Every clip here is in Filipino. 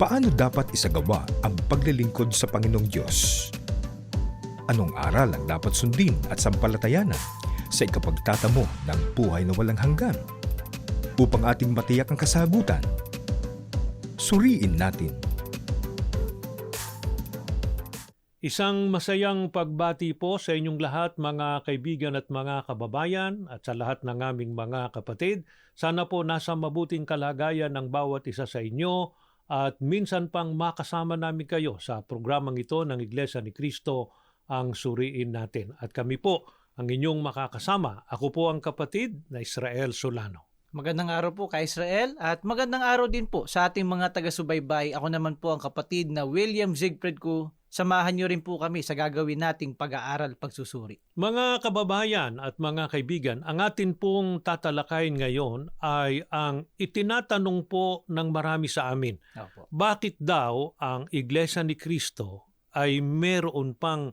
Paano dapat isagawa ang paglilingkod sa Panginoong Diyos? Anong aral ang dapat sundin at sampalatayanan sa ikapagtatamo ng buhay na walang hanggan? Upang ating matiyak ang kasagutan, suriin natin Isang masayang pagbati po sa inyong lahat mga kaibigan at mga kababayan at sa lahat ng aming mga kapatid. Sana po nasa mabuting kalagayan ng bawat isa sa inyo at minsan pang makasama namin kayo sa programang ito ng Iglesia ni Cristo ang suriin natin. At kami po ang inyong makakasama. Ako po ang kapatid na Israel Solano. Magandang araw po kay Israel at magandang araw din po sa ating mga taga-subaybay. Ako naman po ang kapatid na William Zigfred ko. Samahan niyo rin po kami sa gagawin nating pag-aaral pagsusuri. Mga kababayan at mga kaibigan, ang atin pong tatalakayin ngayon ay ang itinatanong po ng marami sa amin. Opo. Bakit daw ang Iglesia ni Cristo ay meron pang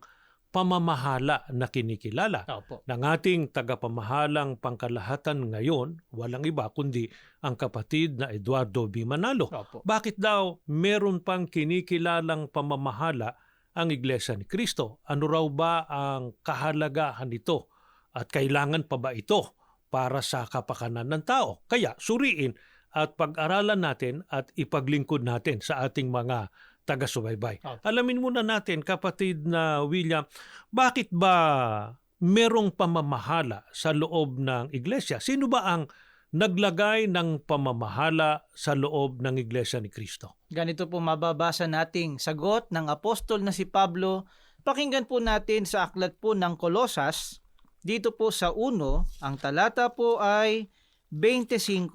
pamamahala na kinikilala? Opo. ng ating tagapamahalang pangkalahatan ngayon, walang iba kundi ang kapatid na Eduardo B. Manalo. Opo. Bakit daw meron pang kinikilalang pamamahala ang Iglesia ni Cristo? Ano raw ba ang kahalagahan nito? At kailangan pa ba ito para sa kapakanan ng tao? Kaya suriin at pag-aralan natin at ipaglingkod natin sa ating mga taga-subaybay. Okay. Alamin muna natin, kapatid na William, bakit ba merong pamamahala sa loob ng iglesia? Sino ba ang naglagay ng pamamahala sa loob ng iglesia ni Kristo? Ganito po mababasa nating sagot ng apostol na si Pablo. Pakinggan po natin sa aklat po ng Kolosas. Dito po sa uno, ang talata po ay 25.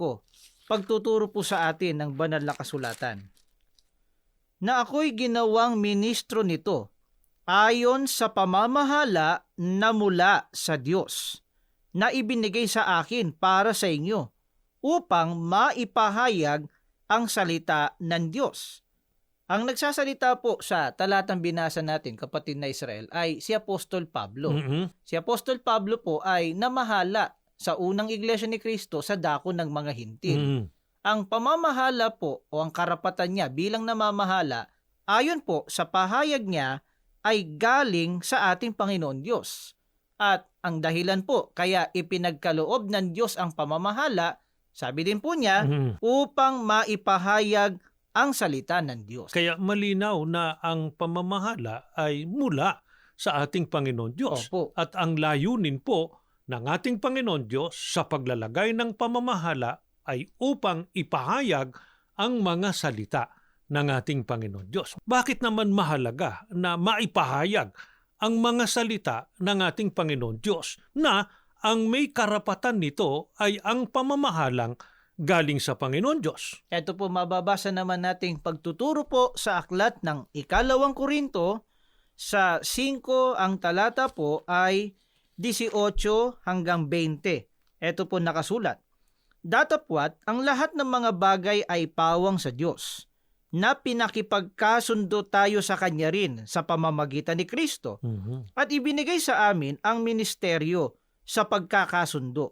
Pagtuturo po sa atin ng banal na kasulatan. Na ako'y ginawang ministro nito ayon sa pamamahala na mula sa Diyos na ibinigay sa akin para sa inyo upang maipahayag ang salita ng Diyos. Ang nagsasalita po sa talatang binasa natin, kapatid na Israel, ay si Apostol Pablo. Mhm. Si Apostol Pablo po ay namahala sa unang iglesia ni Kristo sa dako ng mga hintil. Mhm. Ang pamamahala po o ang karapatan niya bilang namamahala, ayon po sa pahayag niya, ay galing sa ating Panginoon Diyos. At ang dahilan po kaya ipinagkaloob ng Diyos ang pamamahala, sabi din po niya, Mhm. upang maipahayag ang salita ng Diyos. Kaya malinaw na ang pamamahala ay mula sa ating Panginoon Diyos. Opo. At ang layunin po ng ating Panginoon Diyos sa paglalagay ng pamamahala ay upang ipahayag ang mga salita ng ating Panginoon Diyos. Bakit naman mahalaga na maipahayag ang mga salita ng ating Panginoon Diyos na ang may karapatan nito ay ang pamamahalang galing sa Panginoon Diyos? Ito po mababasa naman nating pagtuturo po sa aklat ng ikalawang Korinto sa 5 ang talata po ay 18 hanggang 20. Ito po nakasulat. Datapwat ang lahat ng mga bagay ay pawang sa Diyos na pinakipagkasundo tayo sa Kanya rin sa pamamagitan ni Kristo Mhm. at ibinigay sa amin ang ministeryo sa pagkakasundo.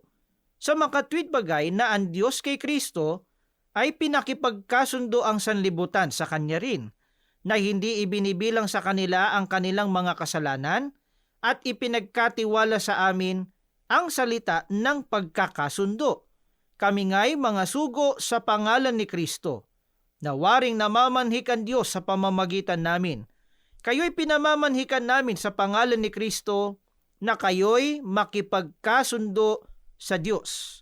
Sa makatwid bagay na ang Diyos kay Kristo ay pinakipagkasundo ang sanlibutan sa Kanya rin, na hindi ibinibilang sa kanila ang kanilang mga kasalanan at ipinagkatiwala sa amin ang salita ng pagkakasundo. Kami nga'y mga sugo sa pangalan ni Kristo, na waring namamanhik ang Diyos sa pamamagitan namin. Kayo'y pinamamanhikan namin sa pangalan ni Kristo na kayo'y makipagkasundo sa Diyos.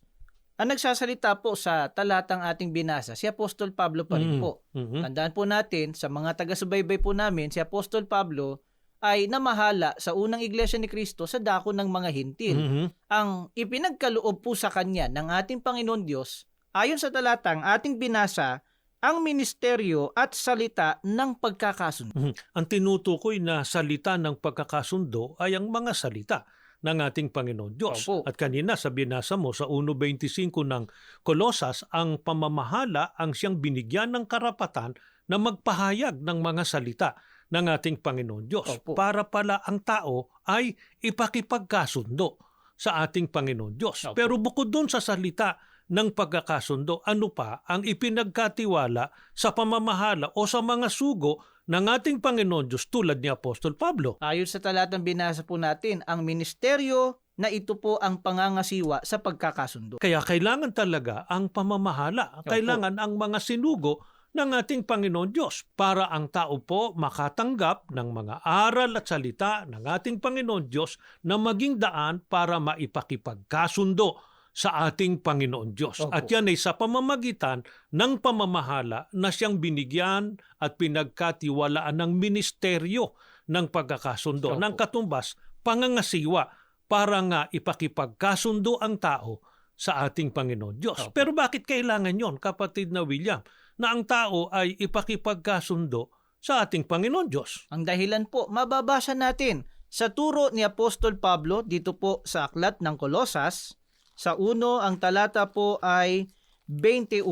Ang nagsasalita po sa talatang ating binasa, si Apostol Pablo pa rin Mhm. po. Mhm. Tandaan po natin, sa mga taga-subaybay po namin, si Apostol Pablo ay namahala sa unang iglesia ni Kristo sa dako ng mga hintil. Mhm. Ang ipinagkaloob po sa kanya ng ating Panginoon Diyos, ayon sa talatang ating binasa, ang ministeryo at salita ng pagkakasundo. Mhm. Ang tinutukoy na salita ng pagkakasundo ay ang mga salita ng ating Panginoon Diyos. Opo. At kanina sa binasa mo sa 1.25 ng Kolosas, ang pamamahala ang siyang binigyan ng karapatan na magpahayag ng mga salita ng ating Panginoon Diyos Opo. para pala ang tao ay ipakipagkasundo sa ating Panginoon Diyos. Opo. Pero bukod doon sa salita ng pagkakasundo. Ano pa ang ipinagkatiwala sa pamamahala o sa mga sugo ng ating Panginoon Diyos tulad ni Apostol Pablo. Ayon sa talatang binasa po natin, ang ministeryo na ito po ang pangangasiwa sa pagkakasundo. Kaya kailangan talaga ang pamamahala. Opo. Kailangan ang mga sinugo ng ating Panginoon Diyos para ang tao po makatanggap ng mga aral at salita ng ating Panginoon Diyos na maging daan para maipakipagkasundo sa ating Panginoon Diyos. Opo. At yan ay sa pamamagitan ng pamamahala na siyang binigyan at pinagkatiwalaan ng ministeryo ng pagkakasundo, Opo. ng katumbas, pangangasiwa para nga ipakipagkasundo ang tao sa ating Panginoon Diyos. Opo. Pero bakit kailangan yon, kapatid na William, na ang tao ay ipakipagkasundo sa ating Panginoon Diyos? Ang dahilan po, mababasa natin sa turo ni Apostol Pablo dito po sa aklat ng Kolosas, sa uno ang talata po ay 21.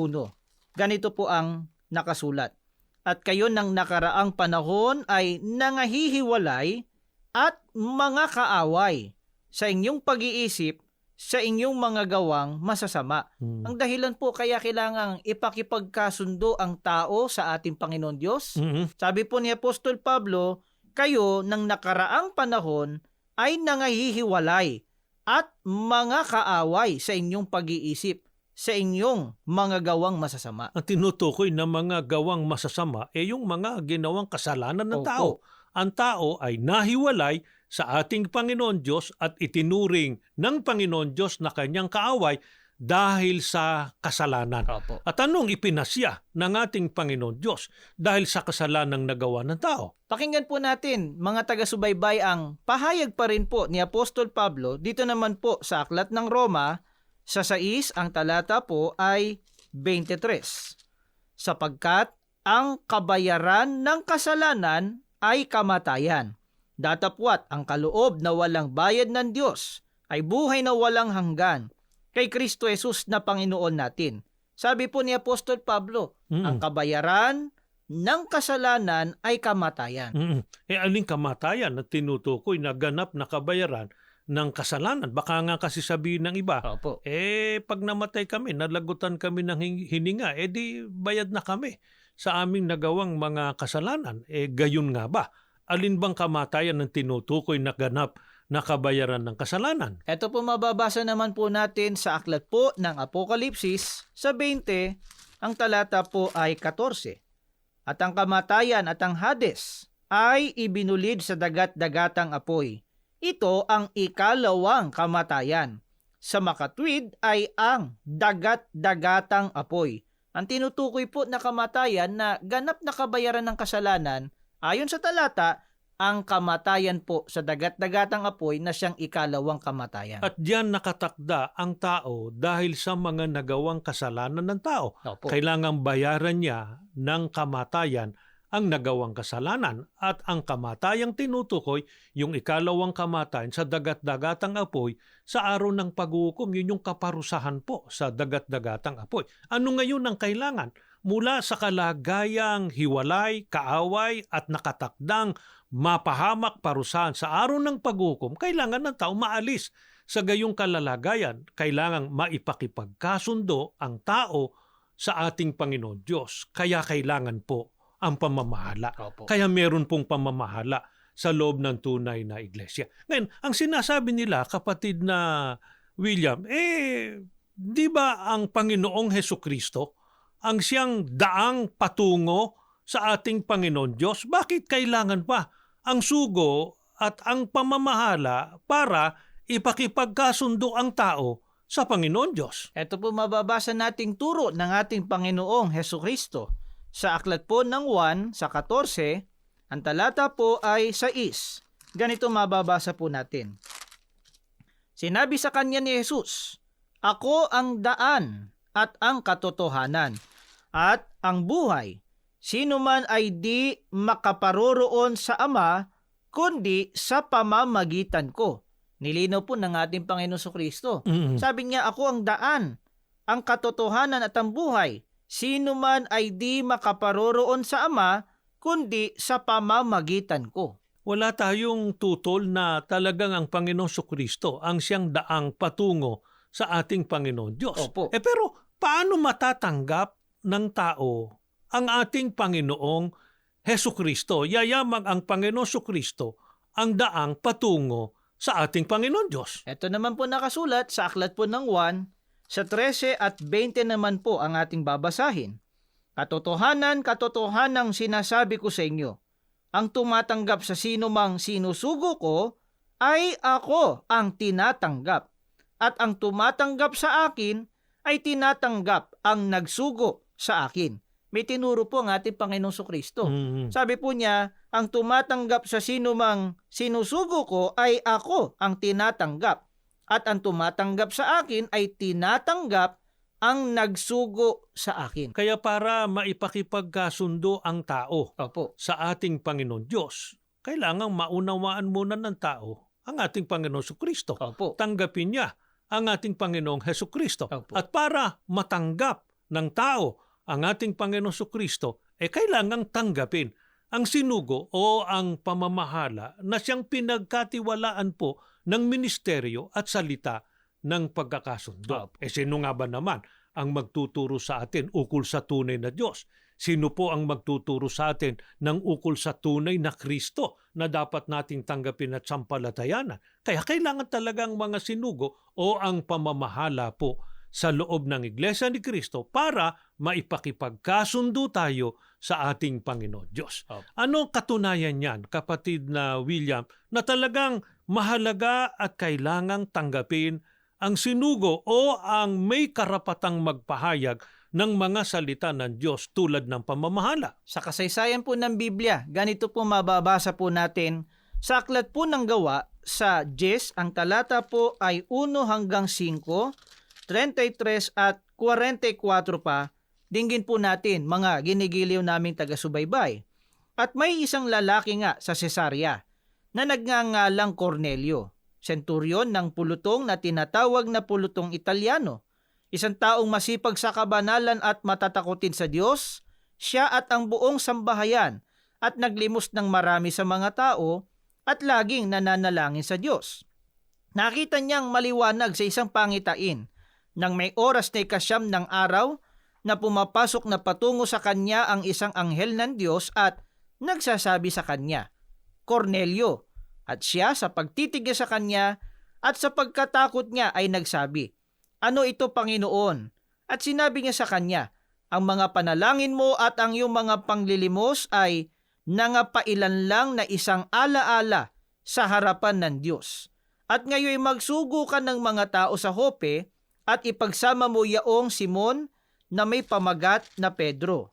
Ganito po ang nakasulat. At kayo ng nakaraang panahon ay nangahihiwalay at mga kaaway sa inyong pag-iisip sa inyong mga gawang masasama. Ang dahilan po kaya kailangang ipakipagkasundo ang tao sa ating Panginoon Diyos Mhm. sabi po ni Apostol Pablo, kayo ng nakaraang panahon ay nangahihiwalay at mga kaaway sa inyong pag-iisip, sa inyong mga gawang masasama. Ang tinutukoy na mga gawang masasama ay yung mga ginawang kasalanan ng Opo. tao. Ang tao ay nahiwalay sa ating Panginoon Diyos at itinuring ng Panginoon Diyos na kanyang kaaway dahil sa kasalanan. Opo. At anong ipinasya ng ating Panginoon Diyos dahil sa kasalanang nagawa ng tao? Pakinggan po natin, mga taga-subaybay, ang pahayag pa rin po ni Apostol Pablo dito naman po sa Aklat ng Roma, sa 6 ang talata po ay 23. Sapagkat ang kabayaran ng kasalanan ay kamatayan. Datapwat ang kaloob na walang bayad ng Diyos ay buhay na walang hanggan kay Kristo Jesus na Panginoon natin. Sabi po ni Apostol Pablo, Mm. ang kabayaran ng kasalanan ay kamatayan. Mm. Eh aling kamatayan na tinutukoy na ganap na kabayaran ng kasalanan? Baka nga kasi sabihin ng iba, Opo. eh pag namatay kami, nalagutan kami ng hin- hininga, eh di bayad na kami sa aming nagawang mga kasalanan. Eh gayon nga ba? Alin bang kamatayan ng tinutukoy na ganap na kabayaran ng kasalanan? Ito po mababasa naman po natin sa aklat po ng Apokalipsis sa 20, ang talata po ay 14. At ang kamatayan at ang Hades ay ibinulid sa dagat-dagatang apoy. Ito ang ikalawang kamatayan. Sa makatwid ay ang dagat-dagatang apoy. Ang tinutukoy po na kamatayan na ganap na kabayaran ng kasalanan, ayon sa talata, ang kamatayan po sa dagat-dagatang apoy na siyang ikalawang kamatayan. At diyan nakatakda ang tao dahil sa mga nagawang kasalanan ng tao. Opo. Kailangang bayaran niya ng kamatayan ang nagawang kasalanan at ang kamatayang tinutukoy yung ikalawang kamatayan sa dagat-dagatang apoy sa araw ng paghuhukom yun yung kaparusahan po sa dagat-dagatang apoy. Ano ngayon ang kailangan? Mula sa kalagayang hiwalay, kaaway at nakatakdang mapahamak parusahan sa araw ng paghukom, kailangan ng tao maalis sa gayong kalalagayan. Kailangang maipakipagkasundo ang tao sa ating Panginoon Diyos. Kaya kailangan po ang pamamahala. Opo. Kaya meron pong pamamahala sa loob ng tunay na iglesia. Ngayon, ang sinasabi nila, kapatid na William, eh, di ba ang Panginoong Heso Kristo ang siyang daang patungo sa ating Panginoon Diyos? Bakit kailangan pa ang sugo at ang pamamahala para ipakipagkasundo ang tao sa Panginoon Diyos? Ito po mababasa nating turo ng ating Panginoong Heso Kristo. Sa aklat po ng 1 sa 14, ang talata po ay 6. Ganito mababasa po natin. Sinabi sa kanya ni Jesus, Ako ang daan at ang katotohanan at ang buhay. Sino man ay di makaparoroon sa Ama, kundi sa pamamagitan ko. Nilinaw po ng ating Panginoon sa Kristo. Mm. Sabi niya, ako ang daan, ang katotohanan at ang buhay. Sino man ay di makaparoroon sa Ama, kundi sa pamamagitan ko. Wala tayong tutol na talagang ang Panginoong Kristo ang siyang daang patungo sa ating Panginoon Diyos. Opo. Eh pero paano matatanggap ng tao ang ating Panginoong Heso Kristo? Yayamang ang Panginoon Kristo ang daang patungo sa ating Panginoon Diyos. Ito naman po nakasulat sa aklat po ng 1, sa 13 at 20 naman po ang ating babasahin. Katotohanan, katotohanang sinasabi ko sa inyo, ang tumatanggap sa sino mang sinusugo ko ay ako ang tinatanggap. At ang tumatanggap sa akin ay tinatanggap ang nagsugo sa akin. May tinuro po ang ating Panginoong Kristo. Mhm. Sabi po niya, ang tumatanggap sa sino mang sinusugo ko ay ako ang tinatanggap. At ang tumatanggap sa akin ay tinatanggap ang nagsugo sa akin. Kaya para maipakipagkasundo ang tao Opo. sa ating Panginoon Diyos, kailangang maunawaan muna ng tao ang ating Panginoon Kristo. Opo. Tanggapin niya ang ating Panginoong Heso Kristo. At para matanggap ng tao ang ating Panginoong Kristo, eh kailangang tanggapin ang sinugo o ang pamamahala na siyang pinagkatiwalaan po ng ministeryo at salita ng pagkakasundo. Eh sino nga ba naman ang magtuturo sa atin ukol sa tunay na Diyos? Sino po ang magtuturo sa atin ng ukol sa tunay na Kristo na dapat nating tanggapin at sampalatayanan? Kaya kailangan talagang mga sinugo o ang pamamahala po sa loob ng Iglesia ni Kristo para maipakipagkasundo tayo sa ating Panginoon Diyos. Anong katunayan niyan, kapatid na William, na talagang mahalaga at kailangang tanggapin ang sinugo o ang may karapatang magpahayag ng mga salita ng Diyos tulad ng pamamahala? Sa kasaysayan po ng Biblia, ganito po mababasa po natin sa aklat po ng gawa sa 10, ang talata po ay 1 hanggang 5, 33 at 44 pa, dinggin po natin mga ginigiliw naming taga-subaybay. At may isang lalaki nga sa Cesarea na nagngangalang Cornelio, senturyon ng pulutong na tinatawag na pulutong Italiano. Isang taong masipag sa kabanalan at matatakotin sa Diyos, siya at ang buong sambahayan at naglimos ng marami sa mga tao at laging nananalangin sa Diyos. Nakita niyang maliwanag sa isang pangitain nang may oras na ikasyam ng araw na pumapasok na patungo sa kanya ang isang anghel ng Diyos at nagsasabi sa kanya, Cornelio, at siya sa pagtitig niya sa kanya at sa pagkatakot niya ay nagsabi, Ano ito Panginoon? At sinabi niya sa kanya, Ang mga panalangin mo at ang iyong mga panglilimos ay nangapailan lang na isang alaala sa harapan ng Diyos. At ngayon magsugo ka ng mga tao sa Hope at ipagsama mo yaong Simon na may pamagat na Pedro.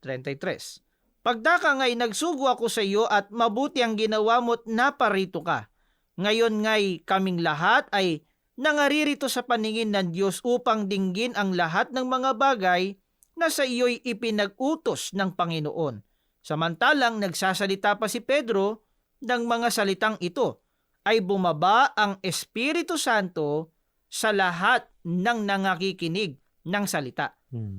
33. Pagdaka nga'y nagsugo ako sa iyo at mabuti ang ginawa mo't naparito ka. Ngayon nga'y kaming lahat ay nangaririto sa paningin ng Diyos upang dinggin ang lahat ng mga bagay na sa iyo'y ipinag-utos ng Panginoon. Samantalang nagsasalita pa si Pedro ng mga salitang ito, ay bumaba ang Espiritu Santo sa lahat ng nangakikinig ng salita.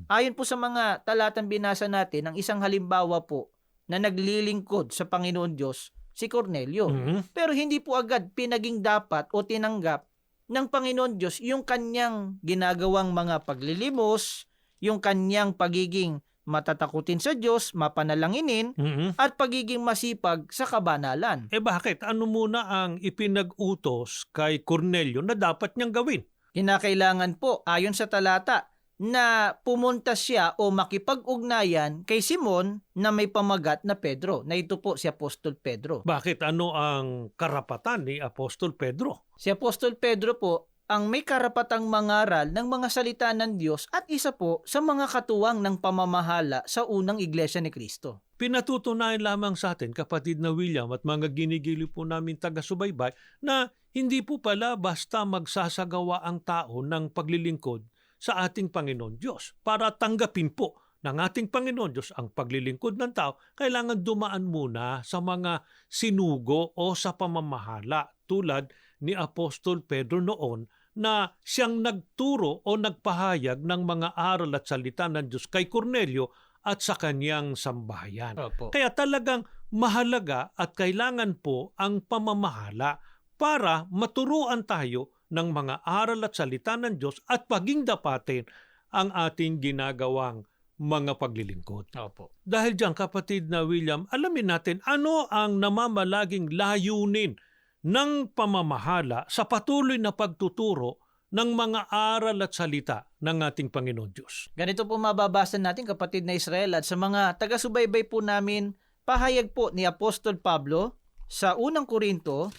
Ayon po sa mga talatang binasa natin, ang isang halimbawa po na naglilingkod sa Panginoon Diyos, si Cornelio. Mhm. Pero hindi po agad pinaging dapat o tinanggap ng Panginoon Diyos yung kanyang ginagawang mga paglilimos, yung kanyang pagiging matatakutin sa Diyos, mapanalanginin, Mhm. at pagiging masipag sa kabanalan. Eh bakit? Ano muna ang ipinag-utos kay Cornelio na dapat niyang gawin? Kinakailangan po, ayon sa talata, na pumunta siya o makipag-ugnayan kay Simon na may pamagat na Pedro, na ito po si Apostol Pedro. Bakit? Ano ang karapatan ni Apostol Pedro? Si Apostol Pedro po ang may karapatang mangaral ng mga salita ng Diyos at isa po sa mga katuwang ng pamamahala sa unang iglesia ni Kristo. Pinatutunayan lamang sa atin, kapatid na William at mga ginigili po namin taga-subaybay, na hindi po pala basta magsasagawa ang tao ng paglilingkod sa ating Panginoon Diyos. Para tanggapin po ng ating Panginoon Diyos ang paglilingkod ng tao, kailangan dumaan muna sa mga sinugo o sa pamamahala tulad ni Apostol Pedro noon na siyang nagturo o nagpahayag ng mga aral at salita ng Diyos kay Cornelio at sa kanyang sambahayan. Opo. Kaya talagang mahalaga at kailangan po ang pamamahala para maturuan tayo ng mga aral at salita ng Diyos at paging dapatin ang ating ginagawang mga paglilingkod. Opo. Dahil diyan kapatid na William, alamin natin ano ang namamalaging layunin ng pamamahala sa patuloy na pagtuturo ng mga aral at salita ng ating Panginoon Diyos. Ganito po mababasa natin kapatid na Israel at sa mga taga-subaybay po namin, pahayag po ni Apostol Pablo sa unang Korinto,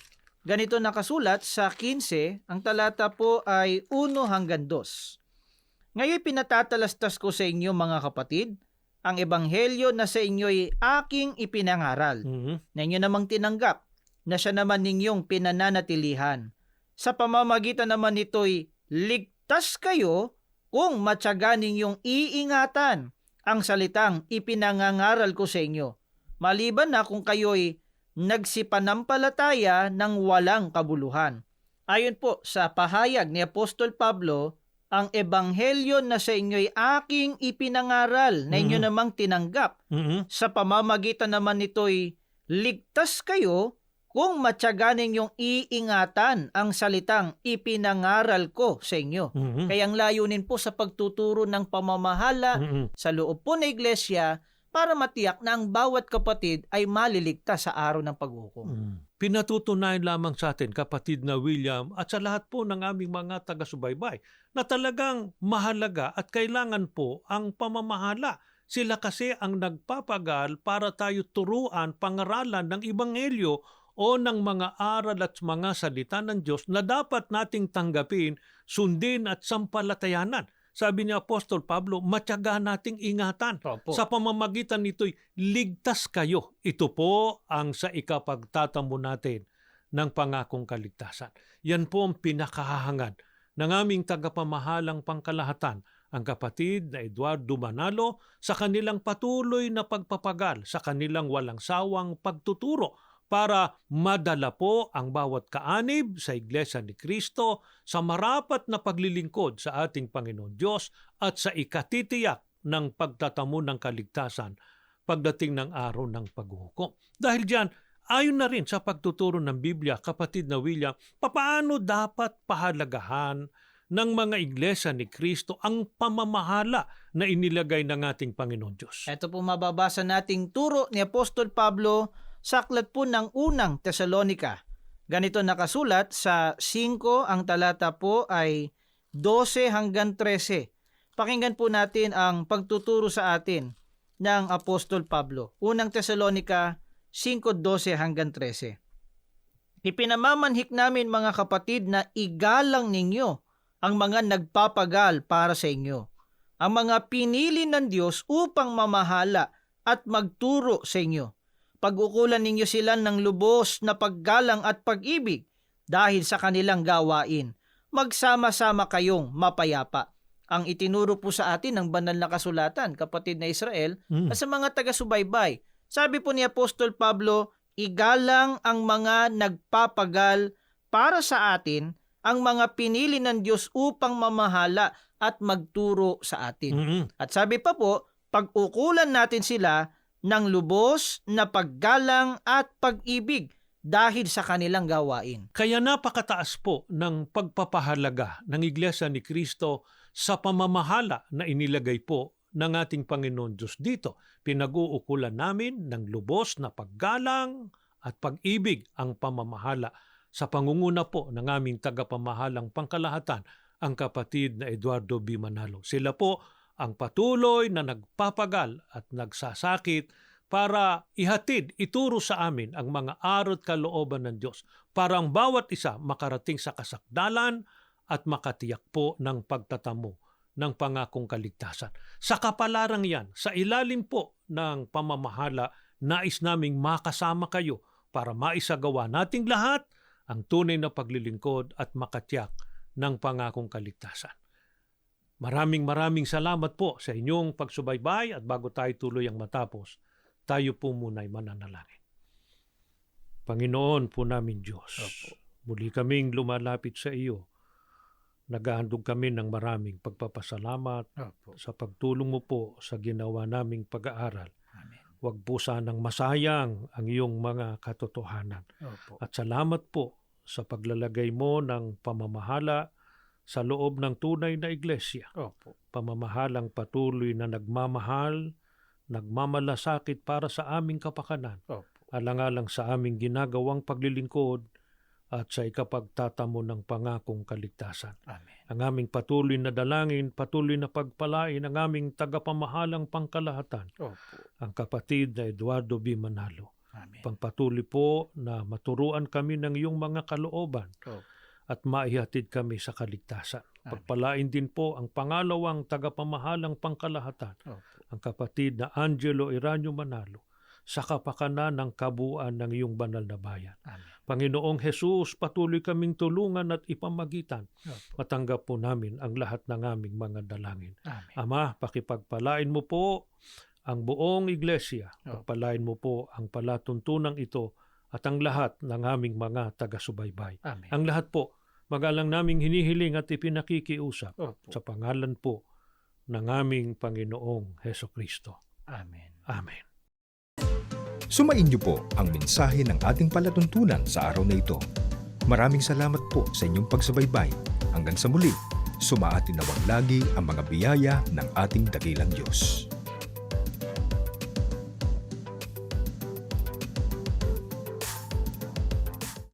ganito nakasulat sa 15, ang talata po ay 1 hanggang 2. Ngayon pinatatalastas ko sa inyo mga kapatid, ang ebanghelyo na sa inyo'y aking ipinangaral, Mhm. na inyo namang tinanggap, na siya naman ninyong pinananatilihan. Sa pamamagitan naman nito'y ligtas kayo kung matyaga ninyong iingatan ang salitang ipinangangaral ko sa inyo. Maliban na kung kayo'y nagsipanampalataya ng walang kabuluhan. Ayon po sa pahayag ni Apostol Pablo, ang ebanghelyo na sa inyo'y aking ipinangaral na inyo Mhm. namang tinanggap Mhm. sa pamamagitan naman nito'y ligtas kayo kung matyaga ninyong iingatan ang salitang ipinangaral ko sa inyo. Mhm. Kaya ang layunin po sa pagtuturo ng pamamahala Mhm. sa loob po ng iglesia para matiyak na ang bawat kapatid ay maliligtas sa araw ng paghukom. Mhm. Pinatutunayan lamang sa atin, kapatid na William, at sa lahat po ng aming mga taga-subaybay, na talagang mahalaga at kailangan po ang pamamahala. Sila kasi ang nagpapagal para tayo turuan, pangaralan ng Ibanghelyo o ng mga aral at mga salita ng Diyos na dapat nating tanggapin, sundin at sampalatayanan. Sabi ni Apostol Pablo, matyaga nating ingatan. Opo. Sa pamamagitan nito'y ligtas kayo. Ito po ang sa ikapagtatamo natin ng pangakong kaligtasan. Yan po ang pinakahahangad ng aming tagapamahalang pangkalahatan, ang kapatid na Eduardo Manalo, sa kanilang patuloy na pagpapagal, sa kanilang walang sawang pagtuturo para madala po ang bawat kaanib sa Iglesia ni Kristo sa marapat na paglilingkod sa ating Panginoon Diyos at sa ikatitiyak ng pagtatamo ng kaligtasan pagdating ng araw ng paghuhukom. Dahil diyan, ayon na rin sa pagtuturo ng Biblia, kapatid na William, papaano dapat pahalagahan ng mga iglesia ni Kristo ang pamamahala na inilagay ng ating Panginoon Diyos. Ito po mababasa nating turo ni Apostol Pablo sa aklat po ng unang Tesalonika. Ganito nakasulat sa 5, ang talata po ay 12 hanggang 13. Pakinggan po natin ang pagtuturo sa atin ng Apostol Pablo. Unang Tesalonika 5:12 hanggang 13. Ipinamamanhik namin mga kapatid na igalang ninyo ang mga nagpapagal para sa inyo. Ang mga pinili ng Diyos upang mamahala at magturo sa inyo. Pag-ukulan ninyo sila ng lubos na paggalang at pag-ibig dahil sa kanilang gawain. Magsama-sama kayong mapayapa. Ang itinuro po sa atin ng banal na kasulatan, kapatid na Israel, Mm. at sa mga taga-subaybay. Sabi po ni Apostol Pablo, igalang ang mga nagpapagal para sa atin, ang mga pinili ng Diyos upang mamahala at magturo sa atin. Mhm. At sabi pa po, pag-ukulan natin sila ng lubos na paggalang at pag-ibig dahil sa kanilang gawain. Kaya napakataas po ng pagpapahalaga ng Iglesia ni Kristo sa pamamahala na inilagay po ng ating Panginoon Diyos dito. Pinag-uukulan namin ng lubos na paggalang at pag-ibig ang pamamahala sa pangunguna po ng aming tagapamahalang pangkalahatan, ang kapatid na Eduardo B. Manalo. Sila po ang patuloy na nagpapagal at nagsasakit para ihatid, ituro sa amin ang mga aral at kalooban ng Diyos para ang bawat isa makarating sa kasakdalan at makatiyak po ng pagtatamo ng pangakong kaligtasan. Sa kapalarang yan, sa ilalim po ng pamamahala, nais naming makasama kayo para maisagawa nating lahat ang tunay na paglilingkod at makatiyak ng pangakong kaligtasan. Maraming maraming salamat po sa inyong pagsubaybay at bago tayo tuloy ang matapos, tayo po muna ay mananalangin. Panginoon po namin Diyos, Opo. muli kaming lumalapit sa iyo. Naghahandog kami ng maraming pagpapasalamat sa pagtulong mo po sa ginawa naming pag-aaral. Amen. Huwag po sanang masayang ang iyong mga katotohanan. Opo. At salamat po sa paglalagay mo ng pamamahala sa loob ng tunay na iglesia. Opo. Pamamahalang patuloy na nagmamahal, nagmamalasakit para sa aming kapakanan, Opo. alang-alang sa aming ginagawang paglilingkod at sa ikapagtatamo ng pangakong kaligtasan. Amen. Ang aming patuloy na dalangin, patuloy na pagpalain ang aming tagapamahalang pangkalahatan, Opo. ang kapatid na Eduardo B. Manalo. Amen. Pangpatuloy po na maturuan kami ng iyong mga kalooban Opo. At maihatid kami sa kaligtasan. Amen. Pagpalain din po ang pangalawang tagapamahalang pangkalahatan, Opo. ang kapatid na Angelo Iranyo Manalo, sa kapakanan ng kabuuan ng iyong banal na bayan. Amen. Panginoong Jesus, patuloy kaming tulungan at ipamagitan. Opo. Matanggap po namin ang lahat ng aming mga dalangin. Amen. Ama, pakipagpalain mo po ang buong iglesia. Opo. Pagpalain mo po ang palatuntunang ito at ang lahat ng aming mga taga-subaybay. Amen. Ang lahat po, magalang naming hinihiling at ipinakikiusap Opo. sa pangalan po ng aming Panginoong Heso Kristo. Amen. Amen. Sumain niyo po ang mensahe ng ating palatuntunan sa araw na ito. Maraming salamat po sa inyong pagsubaybay. Hanggang sa muli, sumaatin nawang lagi ang mga biyaya ng ating dakilang Diyos.